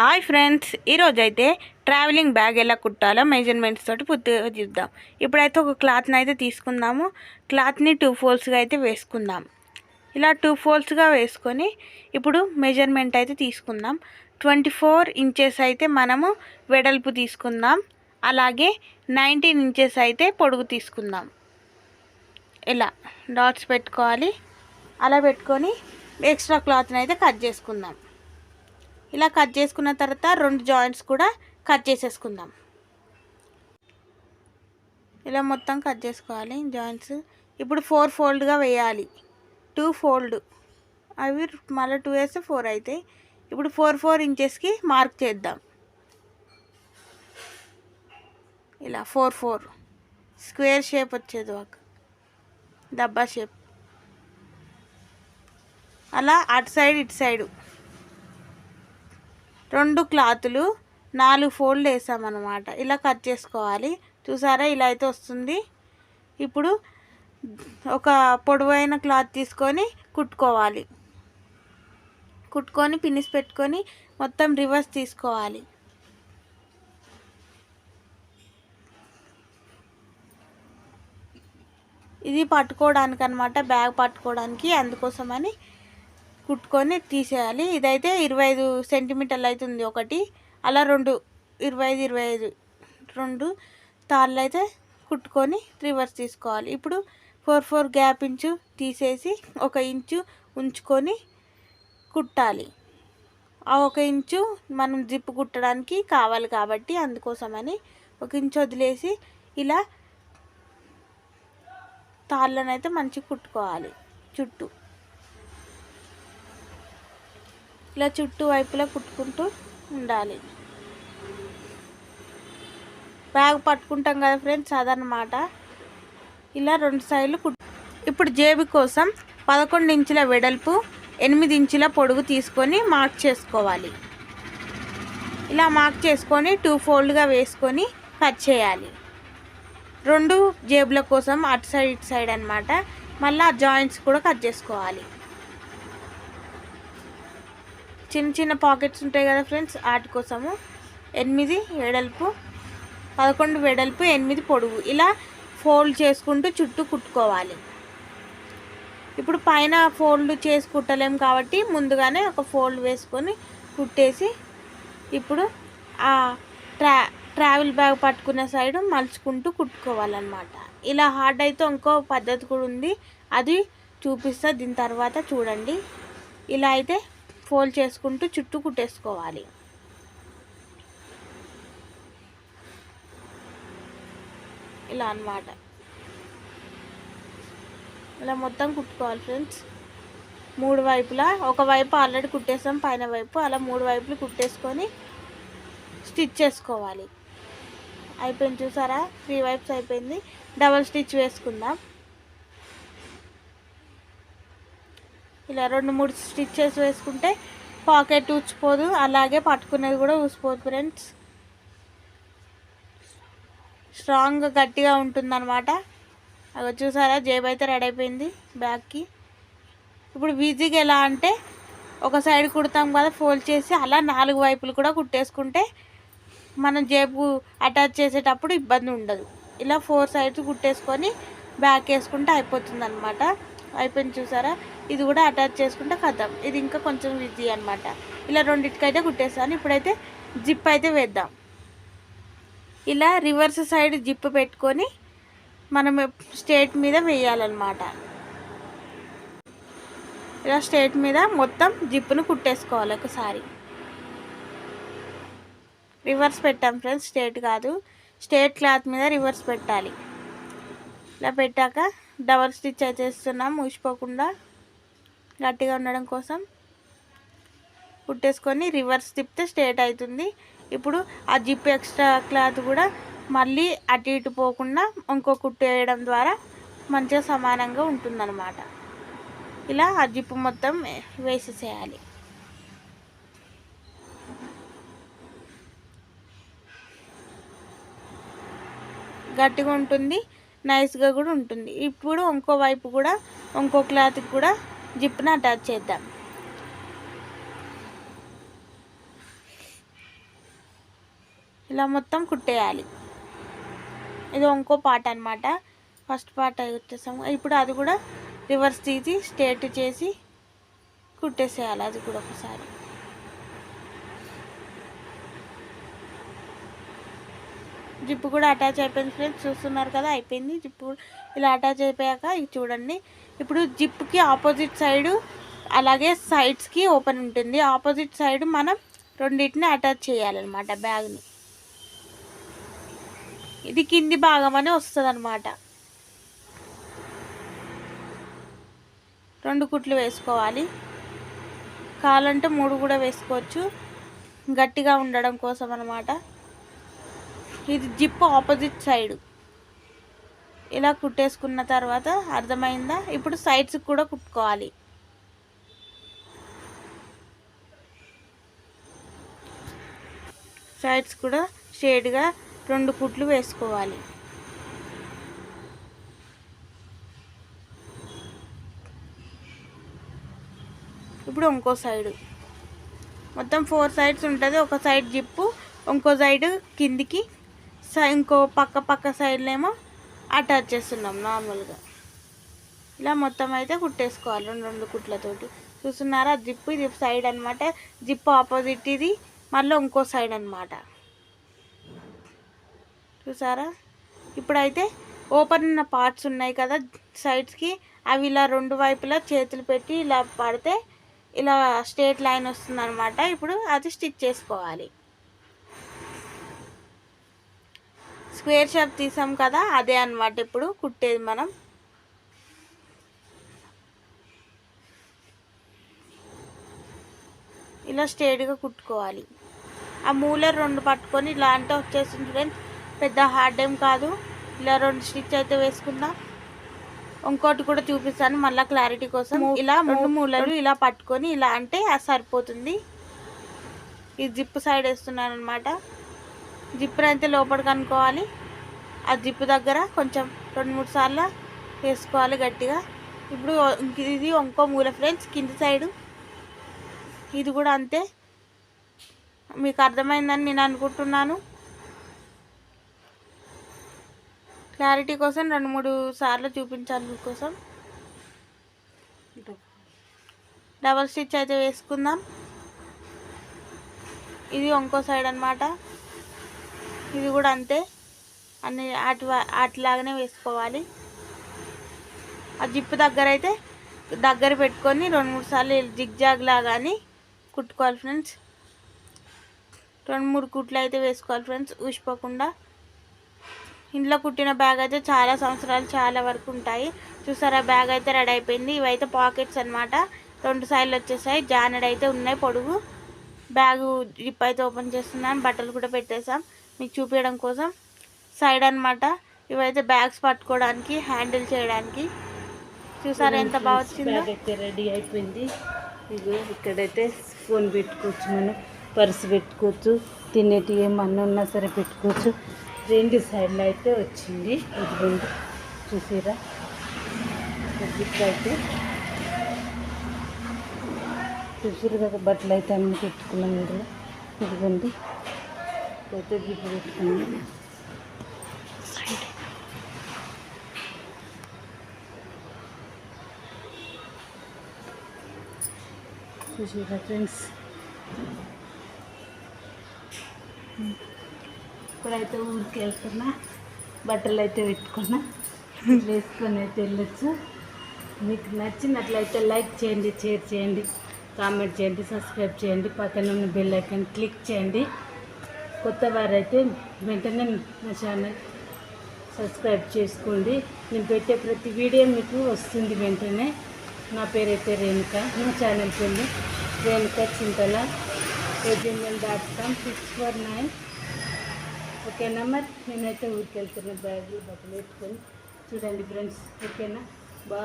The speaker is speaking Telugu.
హాయ్ ఫ్రెండ్స్ ఈరోజు అయితే ట్రావెలింగ్ బ్యాగ్ ఎలా కుట్టాలో మెజర్మెంట్స్ తోటి పూర్తిగా చూద్దాం. ఇప్పుడైతే ఒక క్లాత్ని అయితే తీసుకుందాము. క్లాత్ని టూ ఫోల్స్గా అయితే వేసుకుందాం. ఇలా టూ ఫోల్స్గా వేసుకొని ఇప్పుడు మెజర్మెంట్ అయితే తీసుకుందాం. ట్వంటీ ఫోర్ ఇంచెస్ అయితే మనము వెడల్పు తీసుకుందాం. అలాగే నైన్టీన్ ఇంచెస్ అయితే పొడుగు తీసుకుందాం. ఇలా డాట్స్ పెట్టుకోవాలి. అలా పెట్టుకొని ఎక్స్ట్రా క్లాత్ని అయితే కట్ చేసుకుందాం. ఇలా కట్ చేసుకున్న తర్వాత రెండు జాయింట్స్ కూడా కట్ చేసేసుకుందాం. ఇలా మొత్తం కట్ చేసుకోవాలి. జాయింట్స్ ఇప్పుడు ఫోర్ ఫోల్డ్గా వేయాలి. Two fold. అవి మళ్ళీ టూ వేస్తే ఫోర్ అవుతాయి ఇప్పుడు ఫోర్ ఫోర్ ఇంచెస్కి మార్క్ చేద్దాం. ఇలా ఫోర్ ఫోర్. స్క్వేర్ షేప్ వచ్చేది ఒక. డబ్బా షేప్. అలా అటు సైడ్ ఇటు సైడు. రెండు క్లాతులు నాలుగు ఫోల్డ్ వేసామన్నమాట. ఇలా కట్ చేసుకోవాలి. చూసారా? ఇలా అయితే వస్తుంది. ఇప్పుడు ఒక పొడవైన క్లాత్ తీసుకొని కుట్టుకోవాలి. కుట్టుకొని పిన్నిస్ పెట్టుకొని మొత్తం రివర్స్ తీసుకోవాలి. ఇది పట్టుకోవడానికి అనమాట బ్యాగ్ పట్టుకోవడానికి అందుకోసమని కుట్టుకొని తీసేయాలి. ఇదైతే ఇరవై ఐదు సెంటీమీటర్లు అవుతుంది ఒకటి. అలా రెండు ఇరవై ఐదు ఇరవై ఐదు రెండు తాళ్ళు అయితే కుట్టుకొని రివర్స్ తీసుకోవాలి. ఇప్పుడు ఫోర్ ఫోర్ గ్యాప్ ఇంచు తీసేసి ఒక ఇంచు ఉంచుకొని కుట్టాలి. ఆ ఒక ఇంచు మనం జిప్పు కుట్టడానికి కావాలి కాబట్టి అందుకోసమని ఒక ఇంచు వదిలేసి ఇలా తాళ్ళనైతే మంచిగా కుట్టుకోవాలి చుట్టూ. ఇలా చుట్టూ వైపులా కుట్టుకుంటూ ఉండాలి. బ్యాగ్ పట్టుకుంటాం కదా ఫ్రెండ్స్ అదనమాట ఇలా రెండు సైడ్లు కుట్టు ఇప్పుడు జేబు కోసం పదకొండు ఇంచుల వెడల్పు ఎనిమిది ఇంచుల పొడుగు తీసుకొని మార్క్ చేసుకోవాలి. ఇలా మార్క్ చేసుకొని టూ ఫోల్డ్గా వేసుకొని కట్ చేయాలి. రెండు జేబుల కోసం అటు సైడ్ ఇటు సైడ్ అనమాట మళ్ళీ ఆ జాయింట్స్ కూడా కట్ చేసుకోవాలి. చిన్న చిన్న పాకెట్స్ ఉంటాయి కదా ఫ్రెండ్స్ వాటి కోసము ఎనిమిది వెడల్పు పదకొండు వెడల్పు ఎనిమిది పొడుగు ఇలా ఫోల్డ్ చేసుకుంటూ చుట్టూ కుట్టుకోవాలి. ఇప్పుడు పైన ఫోల్డ్ చేసి కుట్టలేం కాబట్టి ముందుగానే ఒక ఫోల్డ్ వేసుకొని కుట్టేసి ఇప్పుడు ఆ ట్రా ట్రావెల్ బ్యాగ్ పట్టుకున్న సైడ్ మలుచుకుంటూ కుట్టుకోవాలన్నమాట. ఇలా హార్డ్ అయితే ఇంకో పద్ధతి కూడా ఉంది. అది చూపిస్తా దీని తర్వాత చూడండి. ఇలా అయితే ఫోల్డ్ చేసుకుంటూ చుట్టూ కుట్టేసుకోవాలి. ఇలా అన్నమాట. ఇలా మొత్తం కుట్టుకోవాలి ఫ్రెండ్స్. మూడు వైపులా ఒక వైపు ఆల్రెడీ కుట్టేసాం పైన వైపు అలా మూడు వైపులు కుట్టేసుకొని స్టిచ్ చేసుకోవాలి. అయిపోయింది చూసారా? త్రీ వైప్స్ అయిపోయింది. డబల్ స్టిచ్ వేసుకుందాం. ఇలా రెండు మూడు స్టిచ్చెస్ వేసుకుంటే పాకెట్ ఊచిపోదు అలాగే పట్టుకునేది కూడా ఊసిపోదు ఫ్రెండ్స్. స్ట్రాంగ్ గట్టిగా ఉంటుందన్నమాట. అవి చూసారా జేబు అయితే రెడీ అయిపోయింది బ్యాగ్కి. ఇప్పుడు ఈజీగా ఎలా అంటే ఒక సైడ్ కుడతాం కదా ఫోల్డ్ చేసి అలా నాలుగు వైపులు కూడా కుట్టేసుకుంటే మనం జేబు అటాచ్ చేసేటప్పుడు ఇబ్బంది ఉండదు. ఇలా ఫోర్ సైడ్స్ కుట్టేసుకొని బ్యాక్ వేసుకుంటే అయిపోతుంది అనమాట అయిపోయింది చూసారా? ఇది కూడా అటాచ్ చేసుకుంటే కథం. ఇది ఇంకా కొంచెం ఈజీ అనమాట ఇలా రెండింటికైతే కుట్టేస్తాను. ఇప్పుడైతే జిప్ అయితే వేద్దాం. ఇలా రివర్స్ సైడ్ జిప్ పెట్టుకొని మనం స్టేట్ మీద వేయాలన్నమాట. ఇలా స్టేట్ మీద మొత్తం జిప్పును కుట్టేసుకోవాలి ఒకసారి. రివర్స్ పెట్టాం ఫ్రెండ్స్ స్టేట్ కాదు. స్టేట్ క్లాత్ మీద రివర్స్ పెట్టాలి. ఇలా పెట్టాక డబల్ స్టిచ్ చేస్తున్నాం ఊసిపోకుండా గట్టిగా ఉండడం కోసం. కుట్టేసుకొని రివర్స్ తిప్పితే స్ట్రేట్ అవుతుంది. ఇప్పుడు ఆ జిప్ ఎక్స్ట్రా క్లాత్ కూడా మళ్ళీ అటు ఇటు పోకుండా ఇంకో కుట్టు వేయడం ద్వారా మంచిగా సమానంగా ఉంటుందన్నమాట. ఇలా ఆ జిప్పు మొత్తం వేసేసేయాలి. గట్టిగా ఉంటుంది. నైస్గా కూడా ఉంటుంది. ఇప్పుడు ఇంకో వైపు కూడా ఇంకో క్లాత్కి కూడా జిప్ని అటాచ్ చేద్దాం. ఇలా మొత్తం కుట్టేయాలి. ఇది ఇంకో పార్ట్ అనమాట ఫస్ట్ పార్ట్ వచ్చేసాము. ఇప్పుడు అది కూడా రివర్స్ తీసి స్ట్రేట్ చేసి కుట్టేసేయాలి. అది కూడా ఒకసారి. జిప్పు కూడా అటాచ్ అయిపోయింది ఫ్రెండ్స్ చూస్తున్నారు కదా అయిపోయింది జిప్పు. ఇలా అటాచ్ అయిపోయాక ఇది చూడండి. ఇప్పుడు జిప్కి ఆపోజిట్ సైడ్ అలాగే సైడ్స్కి ఓపెన్ ఉంటుంది. ఆపోజిట్ సైడ్ మనం రెండింటిని అటాచ్ చేయాలన్నమాట బ్యాగ్ని. ఇది కింది భాగం అని వస్తుంది అనమాట రెండు కుట్లు వేసుకోవాలి. కావాలంటే మూడు కూడా వేసుకోవచ్చు. గట్టిగా ఉండడం కోసం అనమాట ఇది జిప్ ఆపోజిట్ సైడ్. ఇలా కుట్టేసుకున్న తర్వాత అర్థమైందా? ఇప్పుడు సైడ్స్కి కూడా కుట్టుకోవాలి. సైడ్స్ కూడా షేడ్గా రెండు కుట్లు వేసుకోవాలి. ఇప్పుడు ఇంకో సైడు. మొత్తం ఫోర్ సైడ్స్ ఉంటుంది. ఒక సైడ్ జిప్పు ఇంకో సైడ్ కిందికి ఇంకో పక్క పక్క సైడ్లేమో అటాచ్ చేస్తున్నాం నార్మల్గా. ఇలా మొత్తం అయితే కుట్టేసుకోవాలి రెండు రెండు కుట్లతోటి. చూస్తున్నారా? జిప్ ఇది సైడ్ అనమాట జిప్ ఆపోజిట్ ఇది మళ్ళీ ఇంకో సైడ్ అనమాట చూసారా? ఇప్పుడైతే ఓపెన్ ఉన్న పార్ట్స్ ఉన్నాయి కదా సైడ్స్కి అవి ఇలా రెండు వైపులా చేతులు పెట్టి ఇలా పడితే ఇలా స్ట్రేట్ లైన్ వస్తుందనమాట ఇప్పుడు అది స్టిచ్ చేసుకోవాలి. స్క్వేర్ షేప్ తీసాం కదా అదే అన్నమాట ఇప్పుడు కుట్టేది మనం. ఇలా స్ట్రేట్గా కుట్టుకోవాలి. ఆ మూల రెండు పట్టుకొని ఇలా అంటే వచ్చేసింది ఫ్రెండ్స్ పెద్ద హార్డ్ ఏం కాదు. ఇలా రెండు స్టిచ్ అయితే వేసుకుందాం. ఇంకోటి కూడా చూపిస్తాను మళ్ళీ క్లారిటీ కోసం. ఇలా మూడు మూలలు ఇలా పట్టుకొని ఇలా అంటే అది సరిపోతుంది. ఈ జిప్ సైడ్ వేస్తున్నాను అనమాట జిప్పును అయితే లోపలికి అనుకోవాలి. ఆ జిప్పు దగ్గర కొంచెం రెండు మూడు సార్లు వేసుకోవాలి గట్టిగా. ఇప్పుడు ఇది ఇంకో మూల ఫ్రెండ్స్ కింది సైడు. ఇది కూడా అంతే. మీకు అర్థమైందని నేను అనుకుంటున్నాను. క్లారిటీ కోసం రెండు మూడు సార్లు చూపించాలి మీకోసం. డబల్ స్టిచ్ అయితే వేసుకుందాం. ఇది ఇంకో సైడ్ అనమాట ఇది కూడా అంతే. అన్ని అటు అట్లాగనే వేసుకోవాలి. ఆ జిప్పు దగ్గర అయితే దగ్గర పెట్టుకొని రెండు మూడు సార్లు జిగ్జాగ్ లాగా అని కుట్టుకోవాలి ఫ్రెండ్స్. రెండు మూడు కుట్లు అయితే వేసుకోవాలి ఫ్రెండ్స్ ఊసిపోకుండా. ఇంట్లో కుట్టిన బ్యాగ్ అయితే చాలా సంవత్సరాలు చాలా వరకు ఉంటాయి. చూసారా బ్యాగ్ అయితే రెడీ అయిపోయింది. ఇవైతే పాకెట్స్ అన్నమాట. రెండు సైడ్లు వచ్చేసాయి. జానెడ్ అయితే ఉన్నాయి పొడుగు. బ్యాగు జిప్ అయితే ఓపెన్ చేస్తున్నాను. బట్టలు కూడా పెట్టేసాం మీకు చూపించడం కోసం సైడ్ అన్నమాట. ఇవైతే బ్యాగ్స్ పట్టుకోవడానికి హ్యాండిల్ చేయడానికి. చూసారా ఎంత బాగా వచ్చిందో? అయితే రెడీ అయిపోయింది. ఇగో ఇక్కడైతే ఫోన్ పెట్టుకోవచ్చు మనం పర్స్ పెట్టుకోవచ్చు తినేటి ఏమన్నా ఉన్నా సరే పెట్టుకోవచ్చు. రెండు సైడ్లో అయితే వచ్చింది. ఇదిగోండి చూసిరా? జిప్ అయితే చూసిరు కదా బట్టలు అయితే అన్ని పెట్టుకున్నాం ఇందులో. ఇదిగోండి. అయితే ఫ్రెండ్స్? ఇప్పుడైతే ఊరికి వెళ్తున్నా బట్టలు అయితే పెట్టుకున్నా వేసుకొని అయితే వెళ్ళొచ్చు. మీకు నచ్చినట్లయితే లైక్ చేయండి షేర్ చేయండి కామెంట్ చేయండి సబ్స్క్రైబ్ చేయండి పక్కన ఉన్న బెల్ ఐకాన్ క్లిక్ చేయండి. కొత్త వారైతే వెంటనే నా ఛానల్ సబ్స్క్రైబ్ చేసుకోండి. నేను పెట్టే ప్రతి వీడియో మీకు వస్తుంది వెంటనే. నా పేరైతే రేణుక. నా ఛానల్ పేరు Renuka Chintala. AGML dot com six four nine ఓకేనా మరి? నేనైతే ఊరికి వెళ్తున్నా బ్యాగులు బట్టలు పెట్టుకొని చూడండి ఫ్రెండ్స్. ఓకేనా బా